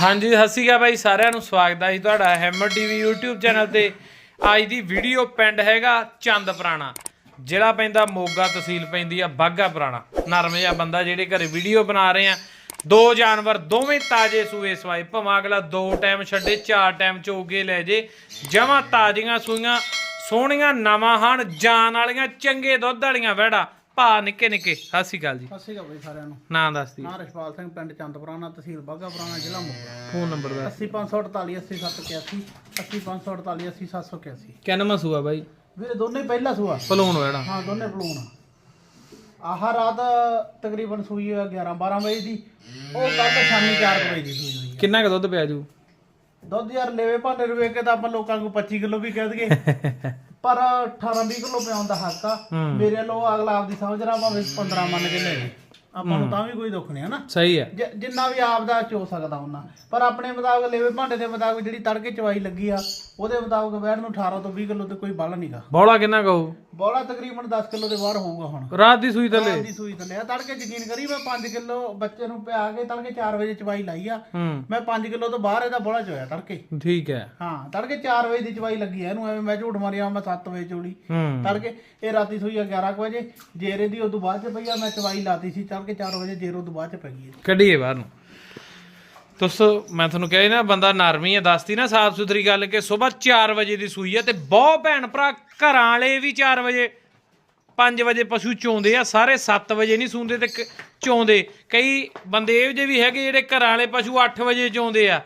ਹਾਂਜੀ, ਸਤਿ ਸ਼੍ਰੀ ਅਕਾਲ ਬਾਈ, ਸਾਰਿਆਂ ਨੂੰ ਸਵਾਗਤ ਹੈ ਜੀ ਤੁਹਾਡਾ ਹੈਮਰ ਟੀਵੀ YouTube ਚੈਨਲ ਤੇ। ਅੱਜ ਦੀ ਵੀਡੀਓ ਪਿੰਡ ਹੈਗਾ ਚੰਦ ਪੁਰਾਣਾ। ਜਿਹੜਾ ਪੈਂਦਾ ਮੋਗਾ, ਤਹਿਸੀਲ ਪੈਂਦੀ ਆ ਬਾਗਾ ਪੁਰਾਣਾ। ਨਰਮ ਜਿਹਾ ਬੰਦਾ ਜਿਹੜੇ ਘਰੇ ਵੀਡੀਓ ਬਣਾ ਰਹੇ ਆ। ਦੋ ਜਾਨਵਰ ਦੋਵੇਂ ਤਾਜੇ ਸੂਏ ਸਵਾਏ। ਭਾਵੇਂ ਅਗਲਾ ਦੋ ਟਾਈਮ ਛੱਡੇ, ਚਾਰ ਟਾਈਮ ਚੋਗੇ ਲੈ ਜੇ। ਜਮਾਂ ਤਾਜ਼ੀਆਂ ਸੂਈਆਂ, ਸੋਹਣੀਆਂ ਨਵਾਂ ਹਨ ਜਾਨ ਵਾਲੀਆਂ, ਚੰਗੇ ਦੁੱਧ ਵਾਲੀਆਂ ਵੜਾ ਭਾ ਨਿੱਕੇ ਨਿੱਕੇ ਸਤਿ ਸ਼੍ਰੀ ਅਕਾਲ ਜੀ। ਸਤਿ ਸ਼੍ਰੀ ਅਕਾਲ ਬਈ ਸਾਰਿਆਂ ਨੂੰ। ਨਾਂ ਦੱਸ ਦੀ ਨਾਂ ਰਸ਼ਪਾਲ ਸਿੰਘ ਪਿੰਡ ਚੰਦਪੁਰਾਣਾ ਤਹਿਸੀਲ ਬਾਘਾ ਪੁਰਾਣਾ ਜ਼ਿਲ੍ਹਾ ਮੋਗਾ ਫੋਨ ਨੰਬਰ ਦਾ 80548 80781 80548 80781 ਕਿੰਨਵਾਂ ਸੂਆ ਬਾਈ? ਵੀਰੇ ਦੋਨੇ ਪਹਿਲਾ ਸੂਆ। ਭਲੂਣ ਵੜਾ। ਹਾਂ ਦੋਨੇ ਪਲੂਣ ਆਹ ਰਾਤ ਤਕਰੀਬਨ ਸੂਈ ਹੋਇਆ 11 12 ਵਜੇ ਦੀ। ਉਹ ਕੱਲ ਸ਼ਾਮੀ 4 ਵਜੇ ਦੀ ਸੂਈ ਹੋਈ ਕਿੰਨਾ ਕੁ ਦੁੱਧ ਪਿਆ ਜੂ? ਦੁੱਧ ਯਾਰ ਲੈਵੇ ਭਾਂਡੇ ਰਵੇ ਕੇ ਤਾਂ ਆਪਾਂ ਲੋਕਾਂ ਨੂੰ 25 ਕਿਲੋ ਵੀ ਕਹਿ ਦਈਏ। ਪਰ 18 20 ਕਿਲੋ ਪਿਆਉਣ ਦਾ ਹੱਕ ਆ। ਮੇਰੇ ਲੋ ਅਗਲਾ ਆਪਦੀ ਸਮਝ ਰਾ ਭਾਵੇਂ 15 ਮੰਨ ਕੇ ਲੈ ਜੇ ਆਪਾਂ ਨੂੰ ਤਾਂ ਵੀ ਕੋਈ ਦੁੱਖ ਨਹੀਂ ਹਨਾ? ਸਹੀ ਹੈ। ਜ- ਜਿੰਨਾ ਵੀ ਆਪ ਦਾ ਚੋ ਸਕਦਾ ਉਹਨਾਂ ਪਰ ਆਪਣੇ ਮੁਤਾਬਕ ਲੈਵੇ ਭਾਂਡੇ ਦੇ ਮੁਤਾਬਕ ਜਿਹੜੀ ਤੜਕੇ ਚਵਾਈ ਲੱਗੀ ਆ ਉਹਦੇ ਮੁਤਾਬਕ ਬੈਠ ਨੂੰ 18 ਤੋਂ 20 ਕਿਲੋ ਤੇ ਕੋਈ ਬਲ ਨਹੀਂਗਾ ਬੌਲਾ ਕਿੰਨਾ ਕਹੂ ਬੋਲਾ ਤਕਰੀਬਨ 10 ਕਿਲੋ ਦੇ ਬਾਹਰ ਹੋਊਗਾ ਹੁਣ। ਰਾਤ ਦੀ ਸੂਈ ਥੱਲੇ? ਦੀ ਸੂਈ ਥੱਲੇ। ਆ ਤੜਕੇ ਯਕੀਨ ਕਰੀ ਮੈਂ 5 ਕਿਲੋ ਬੱਚੇ ਨੂੰ ਪਿਆ ਕੇ ਤੜਕੇ 4 ਵਜੇ ਚਵਾਈ ਲਾਈ ਆ। ਹੂੰ। ਮੈਂ 5 ਕਿਲੋ ਤੋਂ ਬਾਹਰ ਇਹਦਾ ਬੋਲਾ ਚੋਇਆ ਤੜਕੇ। ਠੀਕ ਹੈ। ਹਾਂ ਤੜਕੇ 4 ਵਜੇ ਦੀ ਚਵਾਈ ਲੱਗੀ ਆ ਇਹਨੂੰ। ਐਵੇਂ ਮੈਂ ਝੂਠ ਮਾਰਿਆ ਮੈਂ 7 ਵਜੇ ਚੋਲੀ। ਹੂੰ। ਤੜਕੇ ਇਹ ਰਾਤੀ ਸੂਈ ਆ 11 ਕੁ ਵਜੇ। ਜੇਰੇ ਦੀ ਉਦੋਂ ਬਾਅਦ ਚ ਪਈ ਆ ਮੈਂ ਚਵਾਈ ਲਾਤੀ ਸੀ। ਤੜਕੇ 4 ਵਜੇ ਜੇਰ ਉਦੋਂ ਬਾਅਦ ਚ ਪੈ ਗਈ ਇਹ। ਕੱਢੀਏ ਬਾਹਰ ਨੂੰ। ਦੋਸਤੋ, ਮੈਂ ਤੁਹਾਨੂੰ ਕਿਹਾ ਸੀ ਨਾ, ਬੰਦਾ ਨਰਮੀ ਹੈ, ਦੱਸਤੀ ਨਾ ਸਾਫ਼ ਸੁਥਰੀ ਗੱਲ ਕਿ ਸਵੇਰ 4 ਵਜੇ ਦੀ ਸੂਈ ਹੈ ਤੇ ਬਹੁਤ ਭੈਣ ਭਰਾ ਘਰਾਂ ਵਾਲੇ ਵੀ 4 ਵਜੇ 5 ਵਜੇ ਪਸ਼ੂ ਚੋਂਦੇ ਆ ਸਾਰੇ 7 ਵਜੇ ਨਹੀਂ ਸੂੰਦੇ ਤੇ ਕ- ਚੋਂਦੇ। ਕਈ ਬੰਦੇ ਇਹੋ ਜਿਹੇ ਵੀ ਹੈਗੇ ਜਿਹੜੇ ਘਰਾਂ ਵਾਲੇ ਪਸ਼ੂ 8 ਵਜੇ ਚੋਂਦੇ ਆ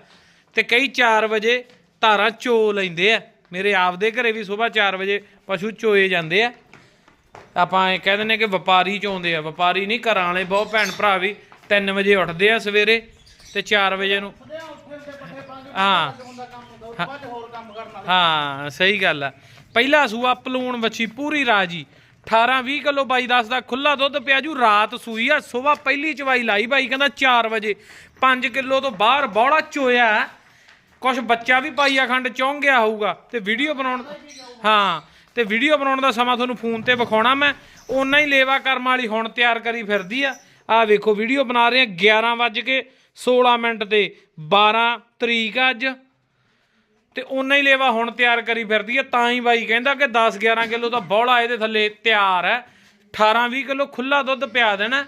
ਤੇ ਕਈ 4 ਵਜੇ ਧਾਰਾਂ ਚੋ ਲੈਂਦੇ ਆ। ਮੇਰੇ ਆਪਦੇ ਘਰੇ ਵੀ ਸਵੇਰ 4 ਵਜੇ ਪਸ਼ੂ ਚੋਏ ਜਾਂਦੇ ਆ। ਆਪਾਂ ਇਹ ਕਹਿ ਦਿੰਦੇ ਕਿ ਵਪਾਰੀ ਚੋਂਦੇ ਆ। ਵਪਾਰੀ ਨਹੀਂ ਘਰਾਂ ਵਾਲੇ ਬਹੁਤ ਭੈਣ ਭਰਾ ਵੀ 3 ਵਜੇ ਉੱਠਦੇ ਆ ਸਵੇਰੇ ਤੇ 4 ਵਜੇ ਨੂੰ ਹਾਂ। ਹਾਂ ਸਹੀ ਗੱਲ ਆ। ਪਹਿਲਾ ਸੂਆ ਪਲੂਣ ਵੱਛੀ ਪੂਰੀ ਰਾਜੀ। 18 20 ਕਿਲੋ ਬਾਈ ਦੱਸਦਾ ਖੁੱਲਾ ਦੁੱਧ ਪਿਆ ਜੂ ਰਾਤ ਸੂਈ ਆ ਸਵੇਰ ਪਹਿਲੀ ਚਵਾਈ ਲਾਈ ਬਾਈ ਕਹਿੰਦਾ 4 ਵਜੇ। 5 ਕਿਲੋ ਤੋਂ ਬਾਹਰ ਬੌੜਾ ਚੋਇਆ। ਕੁਝ ਬੱਚਾ ਵੀ ਪਾਈਆ ਖੰਡ ਚੌਂਗ ਗਿਆ ਹੋਊਗਾ ਤੇ ਵੀਡੀਓ ਬਣਾਉਣ ਹਾਂ। ਤੇ ਵੀਡੀਓ ਬਣਾਉਣ ਦਾ ਸਮਾਂ ਤੁਹਾਨੂੰ ਫੋਨ ਤੇ ਵਿਖਾਉਣਾ ਮੈਂ। ਓਨਾ ਹੀ ਲੇਵਾ ਕਰਮ ਵਾਲੀ ਹੁਣ ਤਿਆਰ ਕਰੀ ਫਿਰਦੀ ਆ। ਆ ਵੇਖੋ ਵੀਡੀਓ ਬਣਾ ਰਹੇ ਆ 11 ਵੱਜ ਕੇ 16 ਮਿੰਟ ਤੇ। 12 ਤਰੀਕ ਆ ਅੱਜ। ਤੇ ਉਨਾ ਹੀ ਲੇਵਾ ਹੁਣ ਤਿਆਰ ਕਰੀ ਫਿਰਦੀ ਹੈ ਤਾਂ ਹੀ ਬਾਈ ਕਹਿੰਦਾ ਕਿ 10 11 ਕਿਲੋ ਦਾ ਬੌਲਾ ਇਹਦੇ ਥੱਲੇ ਤਿਆਰ ਹੈ 18 20 ਕਿਲੋ ਖੁੱਲਾ ਦੁੱਧ ਪਿਆ ਦੇਣਾ।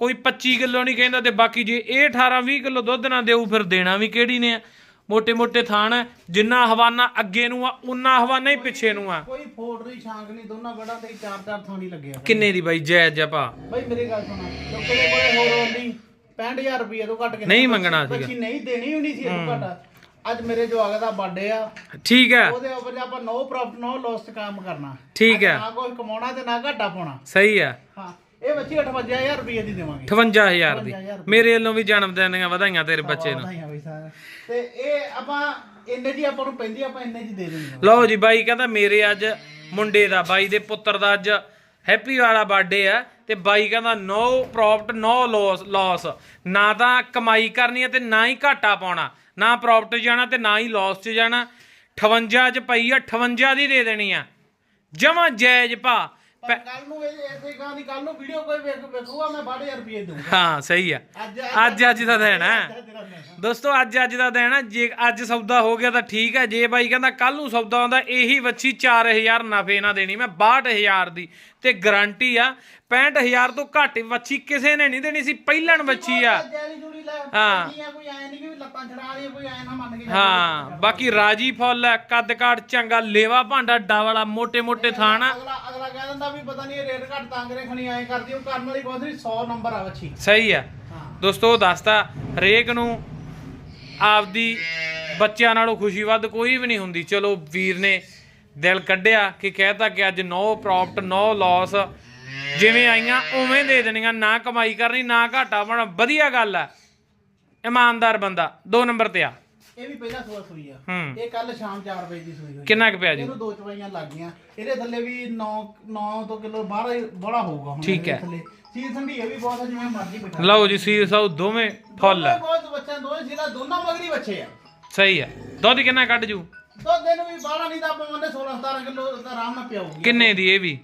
ਕੋਈ 25 ਕਿਲੋ ਨਹੀਂ ਕਹਿੰਦਾ ਤੇ ਬਾਕੀ ਜੇ ਇਹ 18 20 ਕਿਲੋ ਦੁੱਧ ਨਾ ਦੇਊ ਫਿਰ ਦੇਣਾ ਵੀ ਕਿਹੜੀ ਨੇ ਆ। ਮੋٹے-ਮੋٹے ਥਾਨ ਜਿੰਨਾ ਹਵਾਨਾ ਅੱਗੇ ਨੂੰ ਆ ਉਨਾ ਹਵਾਨਾ ਹੀ ਪਿੱਛੇ ਨੂੰ ਆ। ਕੋਈ ਫੋੜ ਨਹੀਂ ਛਾਂਗ ਨਹੀਂ ਦੋਨਾਂ ਗੜਾਂ ਤੇ ਚਾਰ ਚਾਰ ਥਾਣੀ ਲੱਗਿਆ। ਕਿੰਨੇ ਦੀ ਬਾਈ ਜਾਇਜ਼ ਆ ਭਾ? ਬਾਈ ਮੇਰੀ ਗੱਲ ਸੁਣਾ ਲੋਕਾਂ ਦੇ ਕੋਲੇ ਹੋਰ ਹੋਰ 65000 ਰੁਪਏ ਤੋਂ ਘੱਟ ਕੇ ਨਹੀਂ ਮੰਗਣਾ ਸੀਗਾ। ਬੱਚੀ ਨਹੀਂ ਦੇਣੀ ਹੋਣੀ ਸੀ ਇਹ ਤੋਂ ਅੱਜ ਮੇਰੇ ਜਵਾਗ ਦਾ ਬਰਥਡੇ ਆ। ਠੀਕ ਹੈ। ਉਹਦੇ ਉੱਪਰ ਆਪਾਂ ਨੋ ਪ੍ਰੋਫਿਟ ਨੋ ਲਾਸ ਕੰਮ ਕਰਨਾ। ਠੀਕ ਹੈ। ਨਾ ਕੋਈ ਕਮਾਉਣਾ ਤੇ ਨਾ ਘਾਟਾ ਪਾਉਣਾ। ਸਹੀ ਹੈ। ਹਾਂ। ਬੱਚੀ 58000 ਰੁਪਏ ਦੀ ਦੇਵਾਂਗੇ। 58000 ਦੀ। ਮੇਰੇ ਵੱਲੋਂ ਵੀ ਜਨਮ ਦਿਨ ਦੀਆਂ ਵਧਾਈਆਂ ਤੇਰੇ ਬੱਚੇ ਨੂੰ। ਵਧਾਈਆਂ ਬਈ ਸਾਰਿਆਂ ਨੂੰ। ਤੇ ਇਹ ਆਪਾਂ ਇੰਨੇ ਜੀ ਆਪਾਂ ਨੂੰ ਪੈਂਦੀ ਆਪਾਂ ਇੰਨੇ ਜੀ ਦੇ ਦੇਣੀ ਆ। ਲਓ ਜੀ ਬਾਈ ਕਹਿੰਦਾ ਮੇਰੇ ਅੱਜ ਮੁੰਡੇ ਦਾ ਬਾਈ ਦੇ ਪੁੱਤਰ ਦਾ ਅੱਜ ਹੈਪੀ ਵਾਲਾ ਬਰਥਡੇ ਆ। ਤੇ ਬਾਈ ਕਹਿੰਦਾ no profit no loss loss ਨਾ ਤਾਂ ਕਮਾਈ ਕਰਨੀ ਹੈ ਤੇ ਨਾ ਹੀ ਘਾਟਾ ਪਾਉਣਾ। ਨਾ ਪ੍ਰੋਫਿਟ ਜਾਣਾ ਤੇ ਨਾ ਹੀ ਲਾਸ 'ਚ ਜਾਣਾ। 58 'ਚ ਪਈ ਆ 58 ਦੀ ਦੇ ਦੇਣੀ ਆ। ਜਮਾ ਜਾਇਜ਼ ਭਾ ਪੈ- ਕੱਲ ਨੂੰ ਇਹ ਐਸੇ ਗਾਂ ਦੀ ਕੱਲ ਨੂੰ ਵੀਡੀਓ ਕੋਈ ਵੇਖ ਵੱਛੀ ਕਿਸੇ ਨੇ ਨਹੀਂ ਦੇਣੀ ਸੀ ਪਹਿਲਣ ਹਾਂ। ਹਾਂ ਬਾਕੀ ਰਾਜੀ ਫੁੱਲ ਹੈ ਕੱਦ ਕਾਠ ਚੰਗਾ ਲੇਵਾ ਭਾਂਡਾ ਡਾ ਮੋਟੇ ਮੋਟੇ ਥਾਣ ਆ ਵੀ ਪਤਾ ਨਹੀਂ ਇਹ ਰੇਟ ਘੱਟ ਤਾਂ ਕਰੇ ਖਣੀ ਐ ਕਰਦੀ ਉਹ ਕਰਨ ਵਾਲੀ ਕੋਈ ਨਹੀਂ 100 ਨੰਬਰ ਆ ਵੱਛੀ। ਸਹੀ ਆ। ਹਾਂ। ਦੋਸਤੋ ਦੱਸਦਾ ਹਰੇਕ ਨੂੰ ਆਪਦੀ ਬੱਚਿਆਂ ਨਾਲੋਂ ਖੁਸ਼ੀ ਵੱਧ ਕੋਈ ਵੀ ਨਹੀਂ ਹੁੰਦੀ। ਚਲੋ ਵੀਰ ਨੇ ਦਿਲ ਕੱਢਿਆ ਕਿ ਕਹਿਤਾ ਕਿ ਅੱਜ ਨੋ ਪ੍ਰੋਫਿਟ ਨੋ ਲਾਸ ਜਿਵੇਂ ਆਈਆਂ ਉਵੇਂ ਦੇ ਦੇਣੀਆਂ ਨਾ ਕਮਾਈ ਕਰਨੀ ਨਾ ਘਾਟਾ ਬਣਾ ਵਧੀਆ ਗੱਲ ਆ। ਇਮਾਨਦਾਰ ਬੰਦਾ ਦੋ ਨੰਬਰ ਤੇ ਆ। ਇਹ ਵੀ ਪਹਿਲਾਂ ਸੂਆ ਸੂਈ ਆ। ਹੂੰ। ਇਹ ਕੱਲ ਸ਼ਾਮ 4 ਵਜੇ ਦੀ ਸੂਈ ਹੋਈ ਕਿੰਨਾ ਕੁ ਪਿਆ ਜੀ? ਇਹਨੂੰ ਦੋ ਚਵਾਈਆਂ ਲੱਗ ਗਈਆਂ। ਇਹਦੇ ਥੱਲੇ ਵੀ 9 9 ਤੋਂ ਕਿਲੋ ਬਾਹਰ ਬੜਾ ਹੋਊਗਾ ਹੁਣ ਠੀਕ ਹੈ। ਥੱਲੇ। ਠੰਡੀ ਇਹ ਵੀ ਬਹੁਤ ਆ ਜਿਵੇਂ ਮਰਜ਼ੀ ਬਿਠਾ ਲਓ ਜੀ ਸੀਰ ਸਾਊ ਦੋਵੇਂ ਫੁੱਲ ਆ। ਬਹੁਤ ਬੱਚਿਆਂ ਦੋਵੇਂ ਜ਼ਿਲ੍ਹਾ ਦੋਨਾਂ ਮਗਰੀ ਬੱਚੇ ਆ। ਸਹੀ ਆ। ਦੁੱਧ ਕਿੰਨਾ ਕੱਢ ਜੂ? ਦੋ ਦਿਨ ਵੀ ਬਾਹਲਾ ਨਹੀਂ ਤਾਂ ਆਪਾਂ ਮੰਨੇ 16 17 ਕਿਲੋ ਤਾਂ ਆਰਾਮ ਨਾਲ ਪਿਆਊਗੀ। ਕਿੰਨੇ ਦੀ ਇਹ ਵੀ?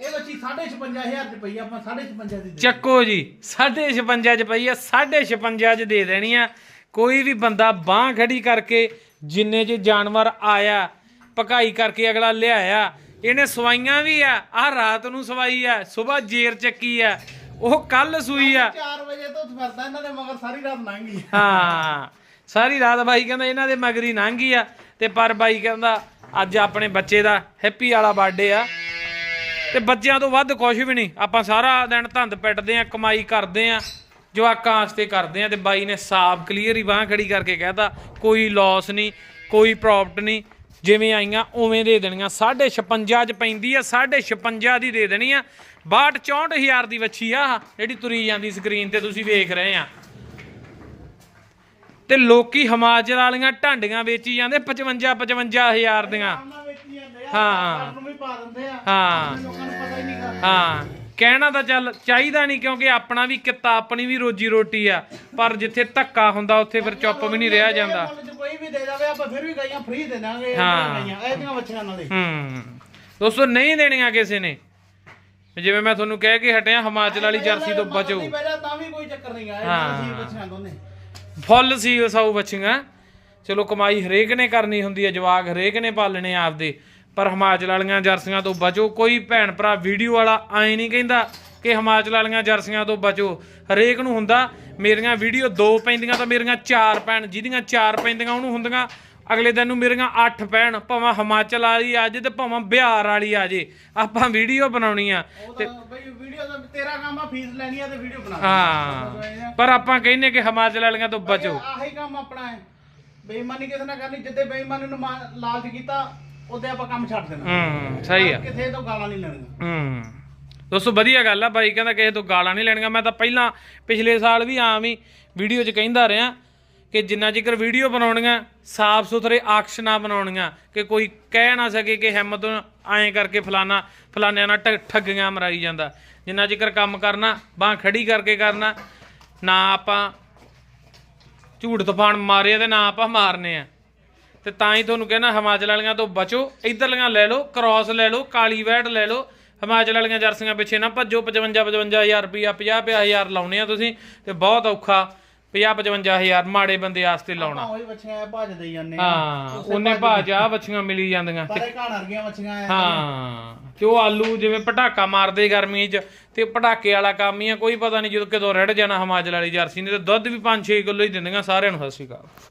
ਇਹ ਬੱਚੀ 55000 ਚ ਪਈ ਆ, ਆਪਾਂ 56 ਦੀ ਦੇ ਚੱਕੋ ਜੀ 56 ਚ ਪਈ ਆ 56 ਚ ਦੇ ਦੇਣੀ ਆ। ਕੋਈ ਵੀ ਬੰਦਾ ਬਾਹ ਖੜੀ ਕਰਕੇ ਜਿੰਨੇ ਜੇ ਜਾਨਵਰ ਆਇਆ ਪਕਾਈ ਕਰਕੇ ਅਗਲਾ ਲਿਆਇਆ ਇਹਨੇ ਸਵਾਈਆਂ ਵੀ ਆ ਆ ਰਾਤ ਨੂੰ ਸਵਾਈ ਆ ਸਵੇਰ ਜੇਰ ਚੱਕੀ ਆ ਉਹ ਕੱਲ ਸੂਈ ਆ। 4 ਵਜੇ ਤੋਂ ਫਿਰਦਾ ਇਹਨਾਂ ਦੇ ਮਗਰ ਸਾਰੀ ਰਾਤ ਲੰਘ ਹਾਂ ਸਾਰੀ ਰਾਤ ਬਾਈ ਕਹਿੰਦਾ ਇਹਨਾਂ ਦੇ ਮਗਰੀ ਲੰਘੀ ਆ ਤੇ ਪਰ ਬਾਈ ਕਹਿੰਦਾ ਅੱਜ ਆਪਣੇ ਬੱਚੇ ਦਾ ਹੈਪੀ ਵਾਲਾ ਬਰਥਡੇ ਆ। ਤੇ ਬੱਚਿਆਂ ਤੋਂ ਵੱਧ ਕੁਝ ਵੀ ਨਹੀਂ ਆਪਾਂ ਸਾਰਾ ਦਿਨ ਧੰਦ ਪਿੱਟਦੇ ਆ ਕਮਾਈ ਕਰਦੇ ਆ। ਜਵਾਕਾਂ ਵਾਸਤੇ ਕਰਦੇ ਆ ਤੇ ਬਾਈ ਨੇ ਸਾਫ਼ ਕਲੀਅਰ ਹੀ ਬਾਹ ਖੜੀ ਕਰਕੇ ਕਹਿਤਾ ਕੋਈ ਲਾਸ ਨਹੀਂ ਕੋਈ ਪ੍ਰੋਫਿਟ ਨਹੀਂ ਜਿਵੇਂ ਆਈਆਂ ਉਵੇਂ ਦੇ ਦੇਣੀਆਂ 56 ਚ ਪੈਂਦੀ ਆ 56 ਦੀ ਦੇ ਦੇਣੀ ਆ 62 64000 ਦੀ ਵੱਛੀ ਆ ਆਹ, ਜਿਹੜੀ ਤੁਰੀ ਜਾਂਦੀ ਸਕਰੀਨ ਤੇ ਤੁਸੀਂ ਵੇਖ ਰਹੇ ਆ ਤੇ ਲੋਕੀ ਹਿਮਾਚਲ ਵਾਲੀਆਂ ਢਾਂਡੀਆਂ ਵੇਚੀ ਜਾਂਦੇ 55 55000 ਦੀਆਂ ਹਾਂ। ਹਾਂ ਹਾਂ ਕਹਿਣਾ ਤਾਂ ਚੱਲ ਚਾਹੀਦਾ ਨਹੀਂ ਕਿਉਂਕਿ ਆਪਣਾ ਵੀ ਕਿੱਤਾ ਆਪਣੀ ਵੀ ਰੋਜੀ ਰੋਟੀ ਆ। ਪਰ ਜਿੱਥੇ ਧੱਕਾ ਹੁੰਦਾ ਉੱਥੇ ਫਿਰ ਚੁੱਪ ਵੀ ਨਹੀਂ ਰਿਹਾ ਜਾਂਦਾ। ਕੋਈ ਵੀ ਦੇ ਜਾਵੇ ਆਪਾਂ ਫਿਰ ਵੀ ਗਈਆਂ ਫ੍ਰੀ ਦੇ ਦਾਂਗੇ ਇਹ ਹਾਂ। ਗਈਆਂ ਇਹਦੀਆਂ ਬੱਚਿਆਂ ਨਾਲੇ ਹੂੰ। ਦੋਸਤੋ ਨਹੀਂ ਦੇਣੀਆਂ ਕਿਸੇ ਨੇ। ਜਿਵੇਂ ਮੈਂ ਤੁਹਾਨੂੰ ਕਹਿ ਕੇ ਹਟਿਆ ਹਿਮਾਚਲ ਵਾਲੀ ਜਰਸੀ ਤੋਂ ਬਚੋ। ਨਹੀਂ ਬੈਠਾ ਤਾਂ ਵੀ ਕੋਈ ਚੱਕਰ ਨਹੀਂ ਆਇਆ ਹਾਂ। ਅਸੀਂ ਬੱਚਿਆਂ ਦੋਨੇ। ਫੁੱਲ ਸੀ ਸਾਊ ਬੱਚੀਆਂ। ਚਲੋ ਕਮਾਈ ਹਰੇਕ ਨੇ ਕਰਨੀ ਹੁੰਦੀ ਹੈ ਜਵਾਕ ਹਰੇਕ ਨੇ ਪਾਲਣੇ ਆਪਦੇ। ਪਰ ਹਿਮਾਚਲ ਵਾਲੀਆਂ ਜਰਸੀਆਂ ਤੋਂ ਬਚੋ। ਕੋਈ ਭੈਣ ਭਰਾ ਵੀਡੀਓ ਵਾਲਾ ਐ ਨਹੀਂ ਕਹਿੰਦਾ ਕਿ ਹਿਮਾਚਲ ਵਾਲੀਆਂ ਜਰਸੀਆਂ ਤੋਂ ਬਚੋ। ਹਰੇਕ ਨੂੰ ਹੁੰਦਾ ਮੇਰੀਆਂ ਵੀਡੀਓ ਦੋ ਪੈਂਦੀਆਂ ਤਾਂ ਮੇਰੀਆਂ ਚਾਰ ਪੈਣ ਜਿਹਦੀਆਂ ਚਾਰ ਪੈਂਦੀਆਂ ਉਹਨੂੰ ਹੁੰਦੀਆਂ। ਅਗਲੇ ਦਿਨ ਨੂੰ ਮੇਰੀਆਂ ਅੱਠ ਪੈਣ ਭਾਵੇਂ ਹਿਮਾਚਲ ਵਾਲੀ ਆ ਜੇ ਤੇ ਭਾਵੇਂ ਬਿਹਾਰ ਵਾਲੀ ਆ ਜੇ। ਆਪਾਂ ਵੀਡੀਓ ਬਣਾਉਣੀ ਆ ਤਾਂ ਬਈ ਵੀਡੀਓ ਦਾ ਤੇਰਾ ਕੰਮ ਆ ਫੀਸ ਲੈਣੀ ਆ ਤੇ ਵੀਡੀਓ ਬਣਾ ਹਾਂ ਪਰ ਆਪਾਂ ਕਹਿੰਨੇ ਕਿ ਹਿਮਾਚਲ ਵਾਲੀਆਂ ਤੋਂ ਬਚੋ। ਆਹੀ ਕੰਮ ਆਪਣਾ ਹੈ। ਬੇਈਮਾਨੀ ਕਿਸੇ ਨਾਲ ਕਰਨੀ ਜਿੱਦੇ ਬੇਈਮਾਨੀ ਨੂੰ ਲਾਲਚ ਕੀਤਾ ਉਹਦੇ ਆਪਾਂ ਕੰਮ ਛੱਡ ਦੇਣਾ। ਹੂੰ ਸਹੀ ਆ। ਕਿਸੇ ਤੋਂ ਗਾਲਾਂ ਨਹੀਂ ਲੈਣੀਆਂ। ਹੂੰ। ਦੋਸਤੋ ਵਧੀਆ ਗੱਲ ਆ ਬਾਈ ਕਹਿੰਦਾ ਕਿਸੇ ਤੋਂ ਗਾਲਾਂ ਨਹੀਂ ਲੈਣੀਆਂ। ਮੈਂ ਤਾਂ ਪਹਿਲਾਂ ਪਿਛਲੇ ਸਾਲ ਵੀ ਆਮ ਹੀ ਵੀਡੀਓ 'ਚ ਕਹਿੰਦਾ ਰਿਹਾ ਕਿ ਜਿੰਨਾ ਚਿਰ ਵੀਡੀਓ ਬਣਾਉਣੀਆਂ ਸਾਫ਼ ਸੁਥਰੇ ਆਕਸ਼ਨਾਂ ਬਣਾਉਣੀਆਂ ਕਿ ਕੋਈ ਕਹਿ ਨਾ ਸਕੇ ਕਿ ਹਿੰਮਤ ਐਂ ਕਰਕੇ ਫਲਾਨਾ ਫਲਾਨਿਆਂ ਨਾਲ ਠੱਗੀਆਂ ਮਰਾਈ ਜਾਂਦਾ। ਜਿੰਨਾ ਚਿਰ ਕੰਮ ਕਰਨਾ ਬਾਹ ਖੜੀ ਕਰਕੇ ਕਰਨਾ ਨਾ ਆਪਾਂ ਝੂਠ ਤੂਫਾਨ ਮਾਰੇ ਤੇ ਨਾ ਆਪਾਂ ਮਾਰਨੇ ਆ। ਤੇ ਤਾਂ ਹੀ ਤੁਹਾਨੂੰ ਕਹਿਣਾ ਹਿਮਾਚਲ ਵਾਲੀਆਂ ਤੋਂ ਬਚੋ ਇਧਰਲੀਆਂ ਲੈ ਲਓ ਕ੍ਰਾਸ ਲੈ ਲਓ ਕਾਲੀ ਵੈਟ ਲੈ ਲਓ। ਹਿਮਾਚਲ ਵਾਲੀਆਂ ਜਰਸੀਆਂ ਪਿੱਛੇ ਨਾ ਭੱਜੋ 55 55000 ਰੁਪਿਆ 50 ਹਜ਼ਾਰ ਲਾਉਣੇ ਆ ਤੁਸੀਂ ਤੇ ਬਹੁਤ ਔਖਾ 50 55000 ਮਾੜੇ ਬੰਦੇ ਆਸਤੇ ਲਾਉਣਾ। ਉਹੀ ਬੱਚੀਆਂ ਭੱਜਦੇ ਜਾਂਦੇ ਹਾਂ ਉਹਨੇ ਭਾਜ ਆ। ਬੱਚੀਆਂ ਮਿਲੀ ਜਾਂਦੀਆਂ ਸਾਰੇ ਘਾਣ ਵਰਗੀਆਂ ਬੱਚੀਆਂ ਐ। ਹਾਂ ਤੇ ਉਹ ਆਲੂ ਜਿਵੇਂ ਪਟਾਕਾ ਮਾਰਦੇ ਗਰਮੀ 'ਚ ਤੇ ਪਟਾਕੇ ਵਾਲਾ ਕੰਮ ਹੀ ਆ ਕੋਈ ਪਤਾ ਨਹੀਂ ਜਦੋਂ ਕਦੋਂ ਰੜ ਜਾਣਾ ਹਿਮਾਚਲ ਵਾਲੀ ਜਰਸੀ ਨੇ ਤੇ ਦੁੱਧ ਵੀ 5-6 ਕਿਲੋ ਹੀ ਦਿੰਦੀਆਂ ਸਾਰਿਆਂ ਨੂੰ ਸਤਿ ਸ਼੍ਰੀ ਅਕਾਲ।